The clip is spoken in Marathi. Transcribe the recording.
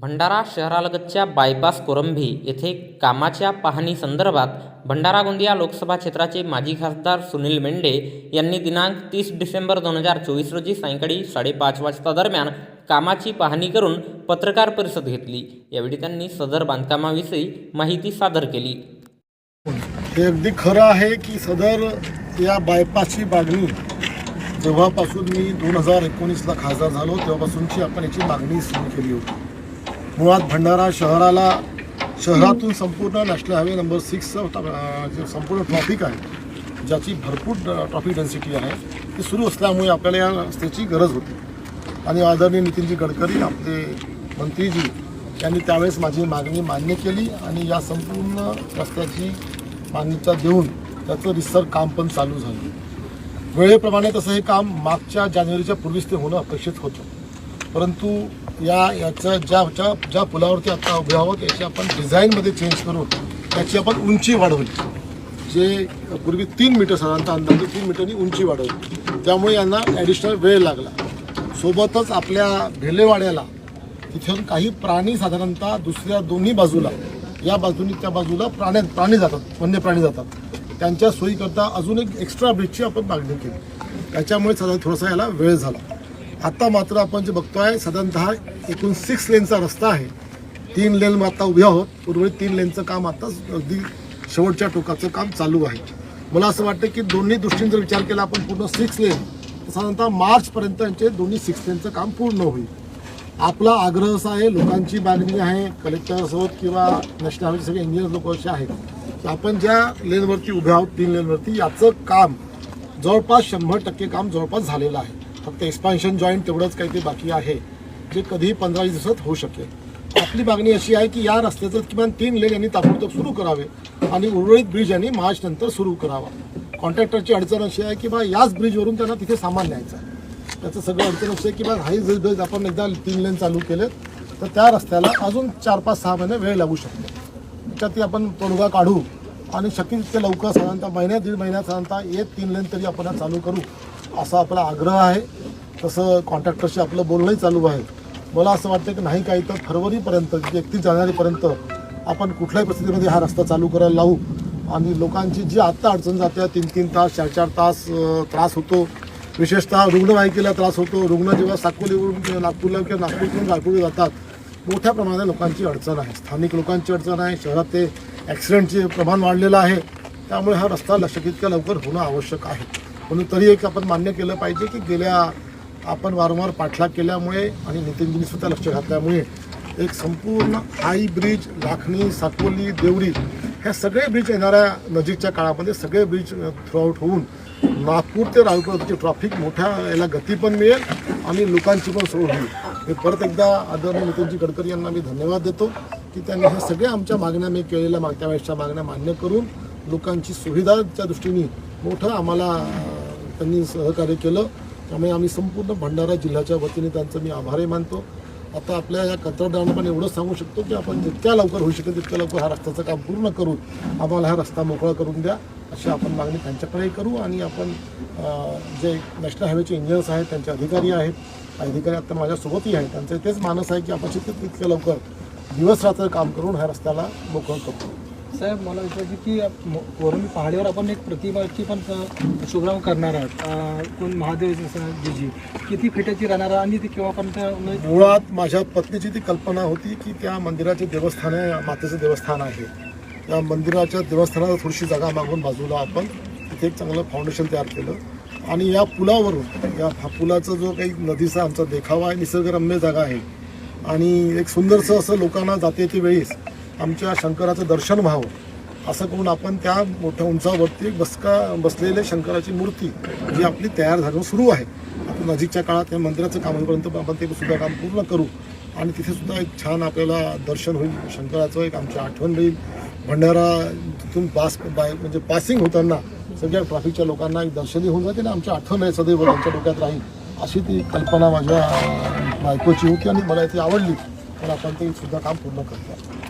भंडारा शहरालगतच्या बायपास कोरंभी येथे कामाच्या पाहणी संदर्भात भंडारा गोंदिया लोकसभा क्षेत्राचे माजी खासदार सुनील मेंढे यांनी दिनांक तीस डिसेंबर दोन हजार चोवीस रोजी सायंकाळी साडेपाच वाजता दरम्यान कामाची पाहणी करून पत्रकार परिषद घेतली. यावेळी त्यांनी सदर बांधकामाविषयी माहिती सादर केली. हे अगदी खरं आहे की सदर या बायपासची मागणी जेव्हापासून मी दोन हजार एकोणीसला खासदार झालो तेव्हापासूनची आपण याची मागणी सुरू केली होती. मुळात भंडारा शहराला शहरातून संपूर्ण नॅशनल हायवे नंबर सिक्सचं जे संपूर्ण ट्रॉफिक आहे ज्याची भरपूर ट्रॉफिक डेन्सिटी आहे ती सुरू असल्यामुळे आपल्याला या रस्त्याची गरज होती. आणि आदरणीय नितीनजी गडकरी आपले मंत्रीजी यांनी त्यावेळेस माझी मागणी मान्य केली आणि या संपूर्ण रस्त्याची मान्यता देऊन त्याचं रिसर काम पण चालू झालं. वेळेप्रमाणे तसं हे काम मागच्या जानेवारीच्या पूर्वीच ते होणं अपेक्षित होतं. परंतु या याचं ज्या ज्या ज्या पुलावरती आत्ता उभे आहोत याची आपण डिझाईनमध्ये चेंज करून त्याची आपण उंची वाढवली. जे पूर्वी तीन मीटर साधारणतः अंदाजे तीन मीटरनी उंची वाढवली. त्यामुळे यांना ॲडिशनल वेळ लागला. सोबतच आपल्या भेलेवाड्याला तिथून काही प्राणी साधारणतः दुसऱ्या दोन्ही बाजूला या बाजूनी त्या बाजूला प्राण्या प्राणी जातात वन्य प्राणी जातात. त्यांच्या सोयीकरता अजून एक एक्स्ट्रा ब्रिजची आपण मागणी केली. त्याच्यामुळे साधारण थोडासा याला वेळ झाला. आता मात्र आपण जे बघतोय साधारणतः एकूण सिक्स लेनचा रस्ता आहे. तीन लेन आता उभे आहोत. उर्वरित तीन लेनचं काम आता अगदी शेवटच्या टोकाचं काम चालू आहे. मला असं वाटतं की दोन्ही दृष्टीने जर विचार केला आपण पूर्ण सिक्स लेन साधारणतः मार्चपर्यंत यांचे दोन्ही सिक्स लेनचं काम पूर्ण होईल. आपला आग्रह असा आहे लोकांची मागणी आहे कलेक्टर असोत किंवा नॅशनल हायवे सगळे इंजिनियर लोक असे आहेत की आपण ज्या लेनवरती उभे आहोत तीन लेनवरती याचं काम जवळपास शंभर टक्के काम जवळपास झालेलं आहे. फक्त एक्सपान्शन जॉईंट तेवढंच काही ते बाकी आहे जे कधीही पंधरा वीस दिवसात होऊ शकेल. आपली मागणी अशी आहे की या रस्त्याचं किमान तीन लेन यांनी ताबडतोब सुरू करावे आणि उर्वरित ब्रिज यांनी मार्च नंतर सुरू करावा. कॉन्ट्रॅक्टरची अडचण अशी आहे की बा याच ब्रिजवरून त्यांना तिथे सामान न्यायचं त्याचं सगळं अडचण अशी आहे की बा हाई ब्रिज ब्रिज आपण एकदा तीन लेन चालू केलेत तर त्या रस्त्याला अजून चार पाच सहा महिने वेळ लागू शकतो. त्याच्यात आपण तोडगा काढू आणि शक्य तितके लवकर साधारणतः महिन्यात दीड महिन्यात साधारणतः एक तीन लेन तरी आपण चालू करू असा आपला आग्रह आहे. तसं कॉन्ट्रॅक्टरशी आपलं बोलणंही चालू आहे. मला असं वाटतं की नाही काही तर फरवरीपर्यंत एकतीस जानेवारीपर्यंत आपण कुठल्याही परिस्थितीमध्ये हा रस्ता चालू करायला लावू. आणि लोकांची जी आत्ता अडचण जाते तीन तीन तास चार चार तास त्रास होतो. विशेषतः रुग्णवाहिकेला त्रास होतो. रुग्ण जेव्हा साकोलीवरून नागपूरला किंवा नागपूरकडून नागपूरला जातात मोठ्या प्रमाणात लोकांची अडचण आहे. स्थानिक लोकांची अडचण आहे. शहरात ते ॲक्सिडेंटचे प्रमाण वाढलेलं आहे. त्यामुळे हा रस्ता लक्ष तितक्या लवकर होणं आवश्यक आहे. म्हणून तरी एक आपण मान्य केलं पाहिजे की गेल्या आपण वारंवार पाठलाग केल्यामुळे आणि नितीनजींनी सुद्धा लक्ष घातल्यामुळे एक संपूर्ण हाय ब्रिज लाखणी साकोली देवरी ह्या सगळे ब्रिज येणाऱ्या नजीकच्या काळामध्ये सगळे ब्रिज थ्रूआउट होऊन नागपूर ते रायपूरची ट्रॅफिक मोठ्या याला गती पण मिळेल आणि लोकांची पण सोय होईल. मी परत एकदा आदरणीय नितीनजी गडकरी यांना मी धन्यवाद देतो की त्यांनी हे सगळ्या आमच्या मागण्या मी केलेल्या मागच्या वेळेसच्या मागण्या मान्य करून लोकांची सुविधाच्या दृष्टीने मोठं आम्हाला त्यांनी सहकार्य केलं. त्यामुळे आम्ही संपूर्ण भंडारा जिल्ह्याच्या वतीने त्यांचं मी आभारही मानतो. आता आपल्या या कंत्राटदारांना पण एवढं सांगू शकतो की आपण जितक्या लवकर होऊ शकेल तितक्या लवकर हा रस्त्याचं काम पूर्ण करून आम्हाला हा रस्ता मोकळा करून द्या अशी आपण मागणी त्यांच्याकडेही करू आणि आपण जे नॅशनल हायवेचे इंजिनियर्स आहेत त्यांचे अधिकारी आहेत अधिकारी आता माझ्यासोबतही आहेत त्यांचं तेच मानस आहे की आपण तितकं तितक्या लवकर दिवस रात्र काम करून ह्या रस्त्याला मोकळं करतो साहेब मला विचारायचं की वरून पहाडीवर आपण एक प्रतिमाची पण शुभ्राम करणार आहात. कोण महादेव जीजी किती फिटाची राहणार आहे आणि ती केव्हापर्यंत म्हणजे- मुळात माझ्या पत्नीची ती कल्पना होती की त्या मंदिराचे देवस्थान आहे मातेचं देवस्थान आहे. त्या मंदिराच्या देवस्थानाला थोडीशी जागा मागून बाजूला आपण तिथे एक चांगलं फाउंडेशन तयार केलं. आणि या पुलावरून या हा पुलाचा जो काही नदीचा आमचा देखावा आहे निसर्गरम्य जागा आहे. आणि एक सुंदरसं असं लोकांना जाते ते वेळीस आमच्या शंकराचं दर्शन व्हावं असं करून आपण त्या मोठ्या उंचावरती एक बसका बसलेले शंकराची मूर्ती जी आपली तयार झाली सुरू आहे. आपण नजीकच्या काळात या मंदिराचं काम होईपर्यंत आपण ते सुद्धा काम पूर्ण करू. आणि तिथे सुद्धा एक छान आपल्याला दर्शन होईल शंकराचं एक आमची आठवण राहील. भंडारा तिथून पास बाय म्हणजे पासिंग होताना सगळ्या ट्रॅफिकच्या लोकांना एक दर्शनी होऊन जाते आणि आमची आठवण आहे सदैव आमच्या डोक्यात राहील. अशी ती कल्पना माझ्या बायकोची होती आणि मला ती आवडली. पण आपण ते सुद्धा काम पूर्ण करतो.